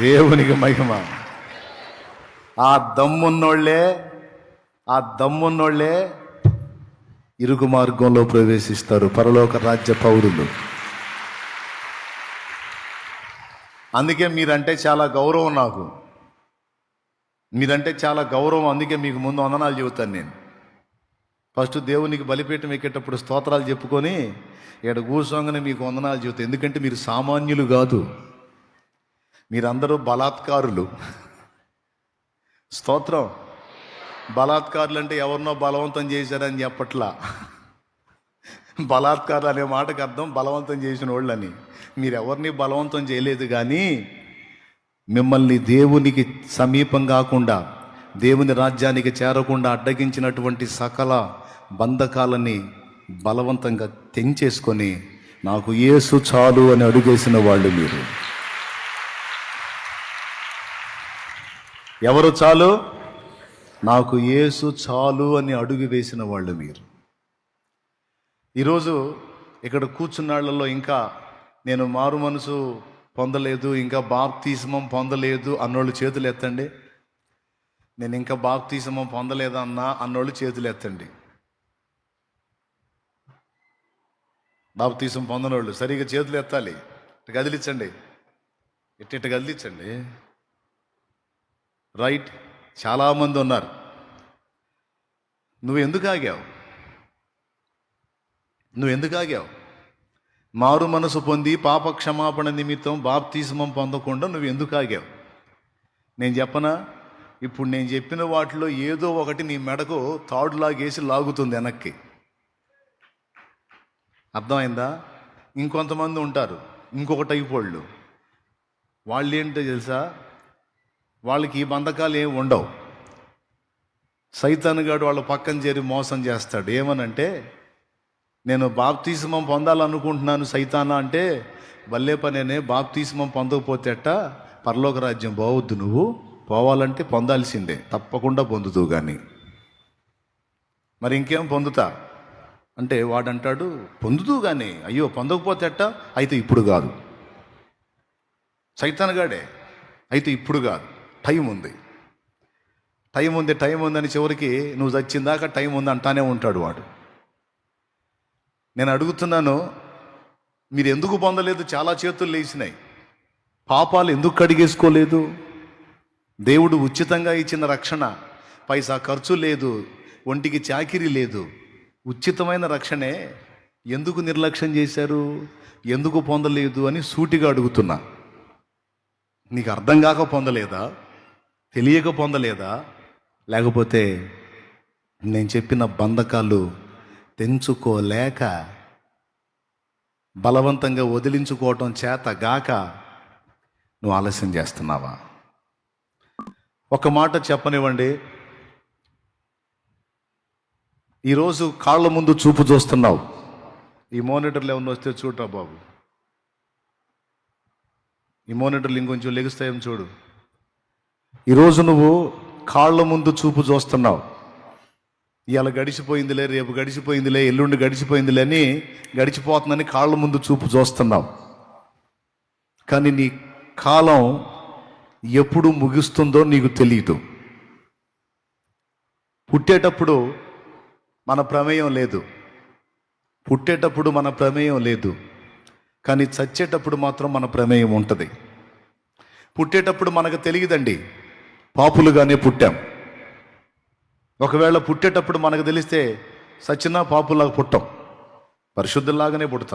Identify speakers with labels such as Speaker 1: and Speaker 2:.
Speaker 1: దేవునికి మహిమ. ఆ దమ్మున్నోళ్ళే ఆ దమ్మున్నోళ్ళే ఇరుగు మార్గంలో ప్రవేశిస్తారు పరలోక రాజ్య పౌరులు. అందుకే మీరంటే చాలా గౌరవం నాకు. మీరంటే చాలా గౌరవం అందుకే మీకు ముందు వందనాలు చెబుతాను నేను. ఫస్ట్ దేవునికి బలిపీఠం ఎక్కేటప్పుడు స్తోత్రాలు చెప్పుకొని ఇక్కడ కూర్చోగానే మీకు వందనాలు చెబుతాను ఎందుకంటే మీరు సామాన్యులు కాదు. మీరందరూ బలాత్కారులు. స్తోత్రం. బలాత్కారులు అంటే ఎవరినో బలవంతం చేశారని చెప్పట్లా. బలాత్కారులు అనే మాటకు అర్థం బలవంతం చేసిన వాళ్ళని. మీరు ఎవరిని బలవంతం చేయలేదు కానీ మిమ్మల్ని దేవునికి సమీపం కాకుండా దేవుని రాజ్యానికి చేరకుండా అడ్డగించినటువంటి సకల బంధకాలని బలవంతంగా తెంచేసుకొని నాకు ఏసు చాలు అని అడుగేసిన వాళ్ళు మీరు. ఎవరు చాలు? నాకు ఏసు చాలు అని అడుగు వేసిన వాళ్ళు మీరు. ఈరోజు ఇక్కడ కూర్చున్నాళ్ళలో ఇంకా నేను మారు మనసు పొందలేదు ఇంకా బాప్తీసమం పొందలేదు అన్నోళ్ళు చేతులు ఎత్తండి. నేను ఇంకా బాప్తీసమం పొందలేదన్నా అన్నోళ్ళు చేతులు ఎత్తండి. బాప్తీసం పొందనోళ్ళు సరిగా చేతులు ఎత్తాలి. ఇటు కదిలించండి. ఇట్ట ఇట్ట కదిలించండి. రైట్ చాలామంది ఉన్నారు. నువ్వు ఎందుకు ఆగావు? నువ్వు ఎందుకు ఆగావు? మారు మనసు పొంది పాప క్షమాపణ నిమిత్తం బాప్తీసమం పొందకుండా నువ్వు ఎందుకు ఆగావు? నేను చెప్పనా? ఇప్పుడు నేను చెప్పిన వాటిలో ఏదో ఒకటి నీ మెడకు తాడులాగేసి లాగుతుంది వెనక్కి. అర్థమైందా? ఇంకొంతమంది ఉంటారు. ఇంకొకటి అయిపోళ్ళు వాళ్ళు ఏంటో తెలుసా? వాళ్ళకి ఈ బంధకాలు ఏమి ఉండవు. సైతానుగాడు వాళ్ళ పక్కన చేరి మోసం చేస్తాడు. ఏమనంటే నేను బాప్తిస్మం పొందాలనుకుంటున్నాను సైతానా అంటే వల్లే పనేనే బాప్తిస్మం పొందకపోతే అట్ట పరలోక రాజ్యం పోవద్దు నువ్వు. పోవాలంటే పొందాల్సిందే. తప్పకుండా పొందుతూ కానీ మరి ఇంకేం పొందుతా? అంటే వాడంటాడు పొందుతూ కానీ అయ్యో పొందకపోతే అట్ట అయితే ఇప్పుడు కాదు. సైతానుగాడే అయితే ఇప్పుడు కాదు. టైం ఉంది. టైం ఉంది టైం ఉందని చివరికి నువ్వు చచ్చిందాక టైం ఉంది అంటానే ఉంటాడు వాడు. నేను అడుగుతున్నాను మీరు ఎందుకు పొందలేదు? చాలా చేతులు లేచినాయి. పాపాలు ఎందుకు కడిగేసుకోలేదు? దేవుడు ఉచితంగా ఇచ్చిన రక్షణ పైసా ఖర్చు లేదు ఒంటికి చాకిరీ లేదు. ఉచితమైన రక్షణే ఎందుకు నిర్లక్ష్యం చేశారు? ఎందుకు పొందలేదు అని సూటిగా అడుగుతున్నా. నీకు అర్థం కాక పొందలేదా? తెలియక పొందలేదా? లేకపోతే నేను చెప్పిన బంధకాలు తెంచుకోలేక బలవంతంగా వదిలించుకోవటం చేత గాక నువ్వు ఆలస్యం చేస్తున్నావా? ఒక మాట చెప్పనివ్వండి. ఈరోజు కాళ్ళ ముందు చూపు చూస్తున్నావు. ఈ మోనిటర్లు ఏమన్నా వస్తే చూడరా బాబు. ఈ మోనిటర్లు ఇంకొంచెం లెగుస్తాయేమో చూడు. ఈరోజు నువ్వు కాళ్ళ ముందు చూపు చూస్తున్నావు. ఇవాళ గడిచిపోయిందిలే రేపు గడిచిపోయిందిలే ఎల్లుండి గడిచిపోయిందిలే అని గడిచిపోతుందని కాళ్ళ ముందు చూపు చూస్తున్నావు. కానీ నీ కాలం ఎప్పుడు ముగుస్తుందో నీకు తెలియదు పుట్టేటప్పుడు మన ప్రమేయం లేదు. పుట్టేటప్పుడు మన ప్రమేయం లేదు. కానీ చచ్చేటప్పుడు మాత్రం మన ప్రమేయం ఉంటుంది. పుట్టేటప్పుడు మనకు తెలియదండి. పాపులుగానే పుట్టాం. ఒకవేళ పుట్టేటప్పుడు మనకు తెలిస్తే సచ్చినా పాపులాగా పుట్టాం. పరిశుద్ధుల్లాగానే పుడతాం.